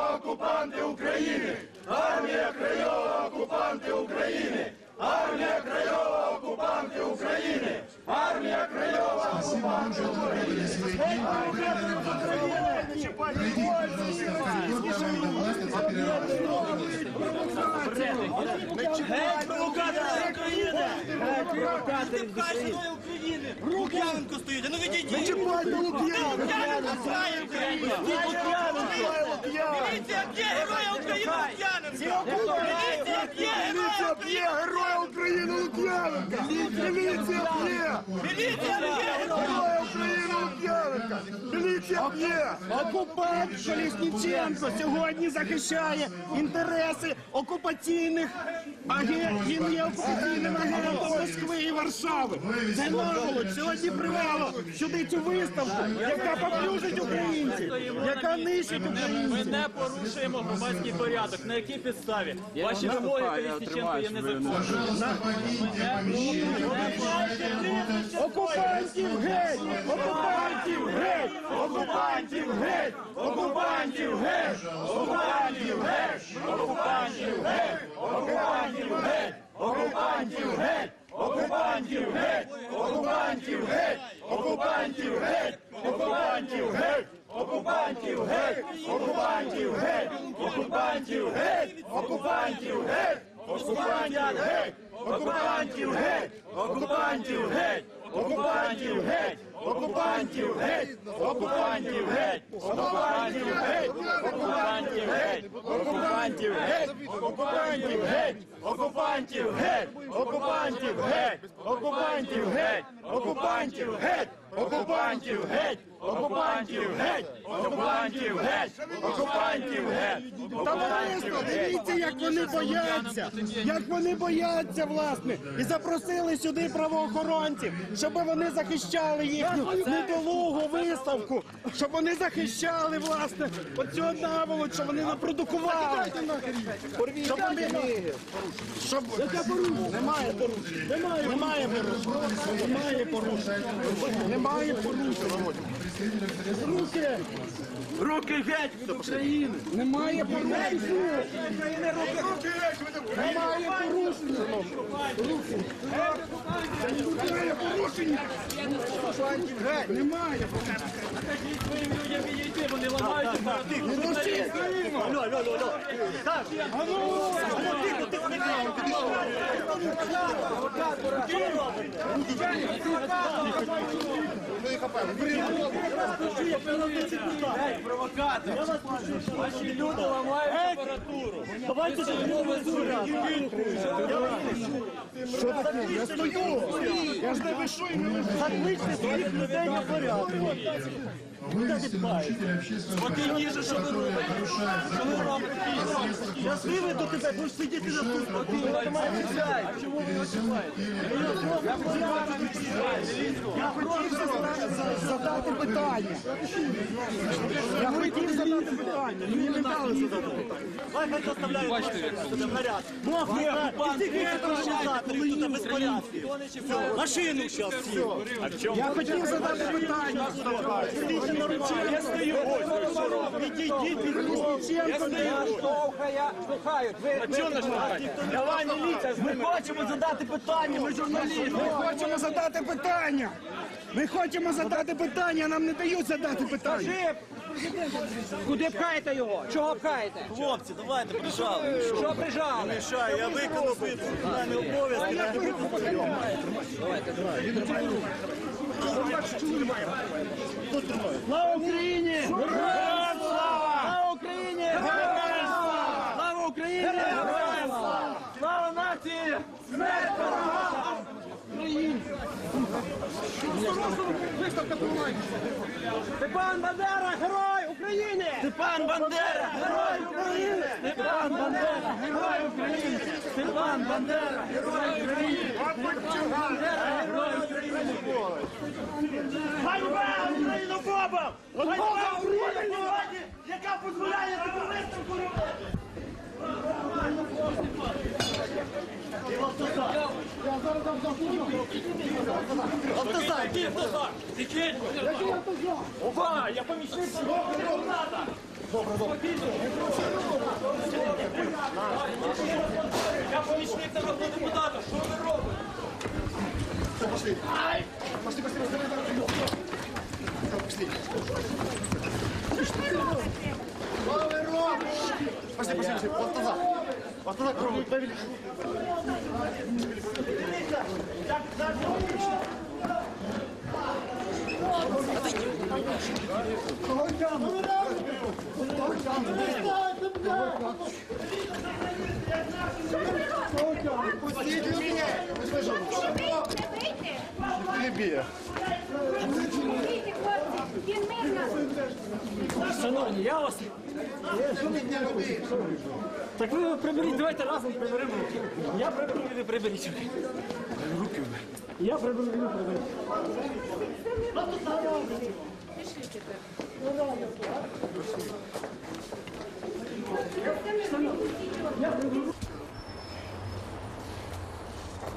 Крайова, окупанти України! Армія Крайова, окупанти України! Армія Крайова, окупанти України! Армія Крайова, окупанти України! Геть провокатори України! Геть стоїть, ну відійдіть! Не чіпайте Лук'яненко! Лук'яненко знає Україну! Міліція б'є героя України Лук'яненка! Міліція б'є героя України! Героя України Лук'яненка! Міліція б'є! Міліція б'є! Героя України Лук'яненка! Міліція! Окупант Колісніченко сьогодні захищає інтереси окупаційних агентів. Він є окупаційним агентом Москви і Варшави. Це наволоч сьогодні привело сюди цю виставку, яка поплюжить українців, яка нищить Ми не порушуємо громадський порядок. На якій підставі? Ваші вимоги Колісніченко є незаконними. Окупантів геть! Окупантів геть! Окупантів геть! Окупантів геть! Окупантів геть! Окупантів геть! Окупантів геть! Окупантів геть! Окупантів геть! Окупантів геть! Окупантів геть! Окупантів геть! Окупантів геть! Окупантів геть! Окупантів геть! Окупантів геть! Окупантів геть! Окупантів геть! Окупантів геть! Окупантів геть! Окупантів геть! Окупантів геть! Окупантів геть! Окупантів геть! Окупантів геть! Окупантів геть! Окупантів геть! Окупантів геть! Окупантів геть! Окупантів геть! Окупантів геть! Окупантів геть! Окупантів геть! Окупантів геть! Товариство, дивіться, як вони бояться! Як вони бояться, власне! І запросили сюди правоохоронців, щоб вони захищали їхню недолугу виставку, щоб вони захищали, власне, оцю наволоч, що вони напродукували. Щоб вони... Щоб... Немає порушень. Немає, немає порушень. Немає порушень. Немає порушень. Руки! Руки геть від України! Немає порушення! Руки, руки геть від України! Немає порушення! Руки! Немає порушення! Немає Покажіть вони ламають Порушення! Алло, алло, алло! Так! Алло! Алло, тихо, тихо, тихо! Ми їх хапаємо! Провокатор. Ваші люди ламають апаратуру. Давайте Що таке? Я стою. Я ж не пишу і не вишу. Закличте своїх людей на порядок вывести нарушителя общественного Вот и вижу, что вы которые робите. нарушают закон Счастливый тут тебе, будешь сидіти на тут чому ви перенесенный Я хотів задати питання. Я задати питання. Мені не дали задати питання. Хай хай заставляють Бачите, наряд. Мог не організаторів тут безпорядки. Машину зараз всі. Я хотів задати питання. На ручі. Я стою ось. Відійдіть від Колісніченко не Чого наш Давай, міліція. Ми хочемо задати питання, ми журналісти. Ми хочемо задати питання. Ми хочемо задати питання, нам не дають задати питання. Куди пхаєте його? Чого пхаєте? Хлопці, давайте прижали. Що прижали? Мішай, я виконав мене обов'язки. я не виконую. Слава Україні! Героям слава! Слава Україні! Героям слава! Слава Україні! Героям слава! Слава нації! Смерть ворогам! Степан Бандера, герой України! Степан Бандера, Герой України! Степан Бандера, герой України! Степан Бандера, герой України! Степан Бандера, Автозак, иди, автозак! Течеть! Який? Ова, я помічник всього надо! Добре, добре. Я помічник народного депутата, що ви робите? Пошли. Ай! Пошли, пошли, пошли, пошли. Пошли. Що ви робите? Пошли, пошли, пошли. Автозак. Автозак, пробуй. Він мирно. Шановні, я вас... Так ви приберіть, давайте разом приберемо. Я приберу, ви приберіть. Руки. Я приберу, ви приберіть.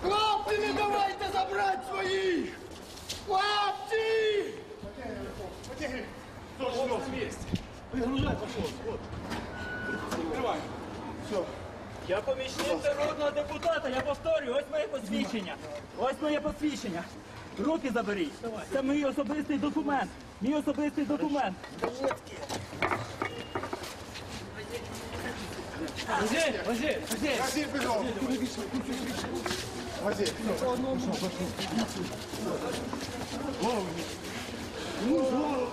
Хлопці, не давайте забрати своїх! Хлопці! Я помічник народного депутата, я повторюю, ось моє посвідчення. Ось моє посвідчення. Руки заберіть. Це мій особистий документ. Мій особистий документ. Вазиль, Вазиль, Вазиль. Василь бігом! Василь.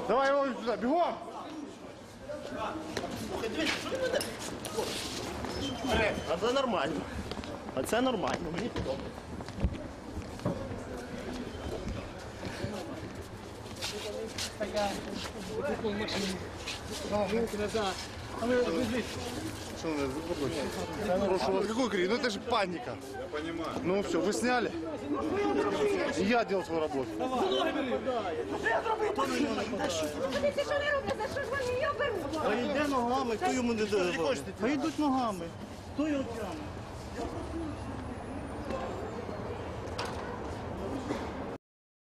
Давай його сюди, бігом! А це нормально. А це нормально, мені подобається. Что у нас заблокировано? Какой крик? Ну это же паника. Я понимаю. Ну все, вы сняли? Я делал свою работу. Подивіться, що не роблять, за що ж вони його беруть? А йде ногами, хто йому не дає? А йдуть ногами. Хто його тягне?